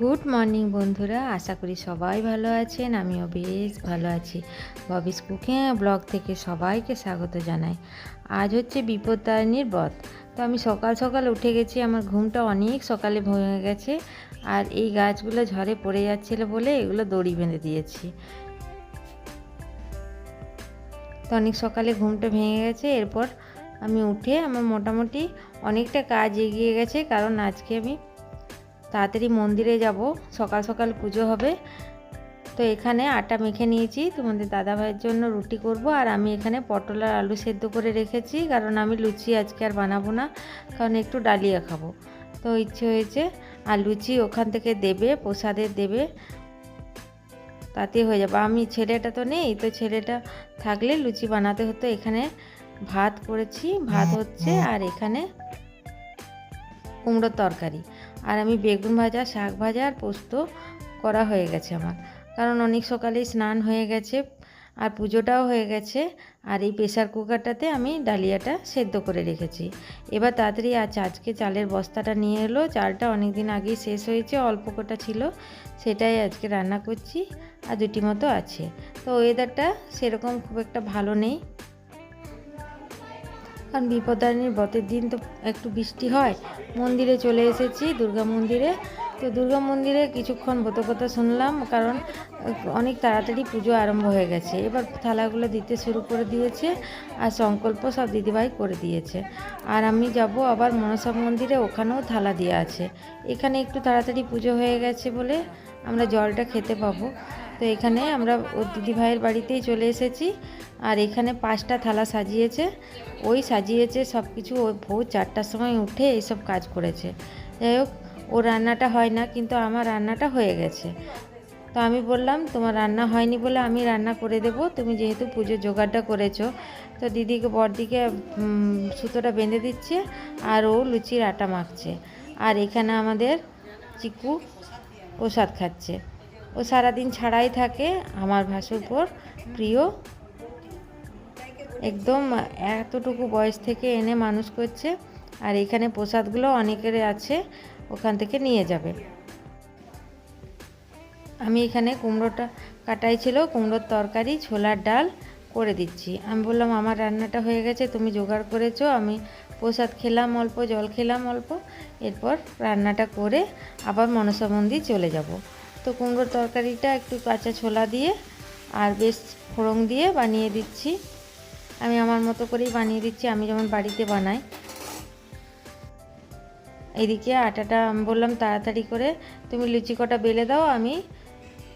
Good morning বন্ধুরা। আশা করি সবাই ভালো আছেন। আমিও বেশ ভালো আছি। ববিস কুকিং ব্লগ থেকে সবাইকে স্বাগত জানাই। আজ হচ্ছে বিপত্তারিণীর ব্রত তো আমি সকাল সকাল উঠে গেছি। আমার ঘুমটা অনেক সকালে ভেঙে গেছে। আর এই গাছগুলো ঝড়ে পড়ে যাচ্ছিল বলে এগুলো দড়ি বেঁধে দিয়েছি। তো অনেক সকালে ঘুমটা ভেঙে গেছে। এরপর আমি উঠে আমার মোটামুটি অনেকটা কাজ এগিয়ে গেছে। কারণ আজকে আমি তাড়াতাড়ি মন্দিরে যাব সকাল সকাল পুজো হবে। তো এখানে আটা মেখে নিয়েছি তোমাদের দাদা ভাইয়ের জন্য রুটি করব আর আমি এখানে পটল আর আলু সেদ্ধ করে রেখেছি কারণ আমি লুচি আজকে আর বানাবো না কারণ একটু ডালিয়া খাব। তো ইচ্ছে হয়েছে আর লুচি ওখান থেকে দেবে প্রসাদের দেবে তাতে হয়ে যাবে। আমি ছেলেটা তো নেই তো ছেলেটা থাকলে লুচি বানাতে হতো। এখানে ভাত করেছি ভাত হচ্ছে আর এখানে কুমড়োর তরকারি। আর আমি বেগুন ভাজা, শাক ভাজা আর পোস্ত করা হয়ে গেছে আমার। কারণ অনেক সকালেই স্নান হয়ে গেছে আর পুজোটাও হয়ে গেছে আর এই প্রেশার কুকারটাতে আমি ডালিয়াটা সেদ্ধ করে রেখেছি। এবার তাড়াতাড়ি আজ আজকে চালের বস্তাটা নিয়ে এলো। চালটা অনেক দিন আগেই শেষ হয়েছে, অল্প কটা ছিল। সেটাই আজকে রান্না করছি আর দুটি মতো আছে। তো ওয়েদারটা সেরকম খুব একটা ভালো নেই। কারণ বিপদারিণীর ব্রতের দিন তো একটু বৃষ্টি হয়। মন্দিরে চলে এসেছি, দুর্গা মন্দিরে। তো দুর্গা মন্দিরে কিছুক্ষণ কথা শুনলাম, কারণ অনেক তাড়াতাড়ি পুজো আরম্ভ হয়ে গেছে। এবার থালাগুলো দিতে শুরু করে দিয়েছে আর সংকল্প সব দিদিভাই করে দিয়েছে। আর আমি যাব আবার মনসা মন্দিরে, ওখানেও থালা দেওয়া আছে। এখানে একটু তাড়াতাড়ি পুজো হয়ে গেছে বলে আমরা জলটা খেতে পাবো। তো এখানে আমরা দিদিভাইয়ের বাড়িতেই চলে এসেছি। আর এখানে পাঁচটা থালা সাজিয়েছে। ওই সাজিয়েছে সব কিছু ওই ভোর চারটার সময় উঠে এইসব কাজ করেছে। যাই হোক ও রান্নাটা হয় না, কিন্তু আমার রান্নাটা হয়ে গেছে। তো আমি বললাম, তোমার রান্না হয়নি বলে আমি রান্না করে দেব। তুমি যেহেতু পুজোর জোগাড়টা করেছ। তো দিদিকে বড়দিকে সুতোটা বেঁধে দিচ্ছে আর ও লুচির আটা মাখছে। আর এখানে আমাদের চিকু প্রসাদ খাচ্ছে। ও সারাদিন ছাড়াই থাকে আমার ভাসুরপর প্রিয়। একদম এতটুকু বয়স থেকে এনে মানুষ করছে আর এখানে প্রসাদগুলো অনেকের আছে, ওখান থেকে নিয়ে যাবে। আমি এখানে কুমড়োটা কাটাই ছিল, কুমড়োর তরকারি, ছোলার ডাল করে দিচ্ছি। আমি বললাম, আমার রান্নাটা হয়ে গেছে, তুমি জোগাড় করেছ, আমি প্রসাদ খেলাম অল্প, জল খেলাম অল্প, এরপর রান্নাটা করে আবার মনসা মন্দির চলে যাব। তো কুমড়োর তরকারিটা, একটু কাঁচা ছোলা দিয়ে আর বেশ ফোড়ং দিয়ে বানিয়ে দিচ্ছি। আমি আমার মতো করেই বানিয়ে দিচ্ছি, আমি যেমন বাড়িতে বানাই। এদিকে আটাটা বললাম তাড়াতাড়ি করে তুমি লুচি কটা বেলে দাও, আমি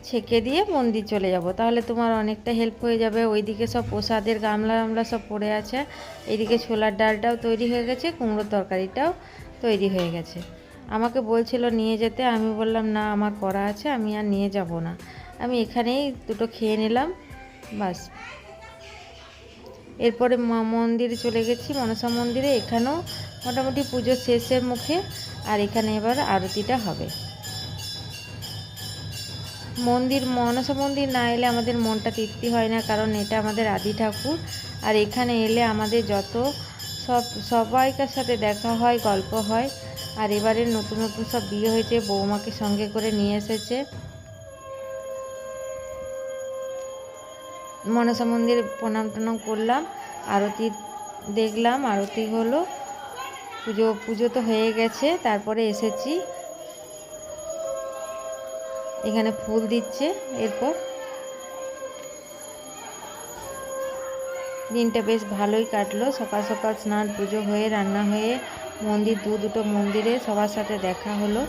ছেঁকে দিয়ে মন্দির চলে যাব। তাহলে তোমার অনেকটা হেল্প হয়ে যাবে। ওইদিকে সব প্রসাদের গামলা গামলা সব পড়ে আছে। এইদিকে ছোলার ডালটাও তৈরি হয়ে গেছে, কুমড়োর তরকারিটাও তৈরি হয়ে গেছে। আমাকে বলছিল নিয়ে যেতে, আমি বললাম, না, আমার করা আছে, আমি আর নিয়ে যাব না। আমি এখানেই দুটো খেয়ে নিলাম, বাস। এরপরে মন্দিরে চলে গেছি, মনসা মন্দিরে। এখানেও মোটামুটি পুজো শেষের মুখে, আর এখানে এবার আরতিটা হবে। মন্দির, মনসা মন্দির না এলে আমাদের মনটা তৃপ্তি হয় না, কারণ এটা আমাদের আদি ঠাকুর। আর এখানে এলে আমাদের যত সব, সবাইকার সাথে দেখা হয়, গল্প হয় আর এবারে নতুন নতুন সব বিয়ে হয়েছে, বৌমাকে সঙ্গে করে নিয়ে এসেছে। মনসা মন্দিরে প্রণাম টনাম করলাম, আরতি দেখলাম, আরতি হলো, পুজো পুজো তো হয়ে গেছে, তারপরে এসেছি। এখানে ফুল দিচ্ছে, এরপর দিনটা বেশ ভালোই কাটলো, সকাল সকাল স্নান, পুজো হয়ে, রান্না হয়ে মন্দির, দু দুটো মন্দিরে সবার সাথে দেখা হলো।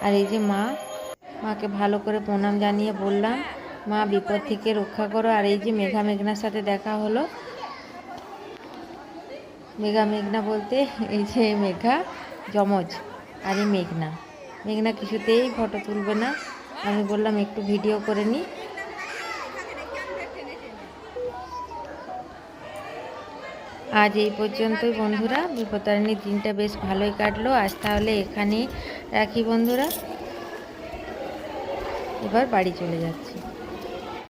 আর এই যে মা, মাকে ভালো করে প্রণাম জানিয়ে বললাম, মা বিপদ থেকে রক্ষা করো। আর এই যে মেঘা মেঘনার সাথে দেখা হলো। মেঘা মেঘনা বলতে, এই যে মেঘা, যমজ, আর এই মেঘনা। মেঘনা কিছুতেই ফটো তুলবে না। আমি বললাম, একটু ভিডিও করে নিই আজ এই পর্যন্তই, বন্ধুরা। বিপদারণীর দিনটা বেশ ভালোই কাটলো। আজ তাহলে এখানে রাখি, বন্ধুরা। এবার বাড়ি চলে যাচ্ছি।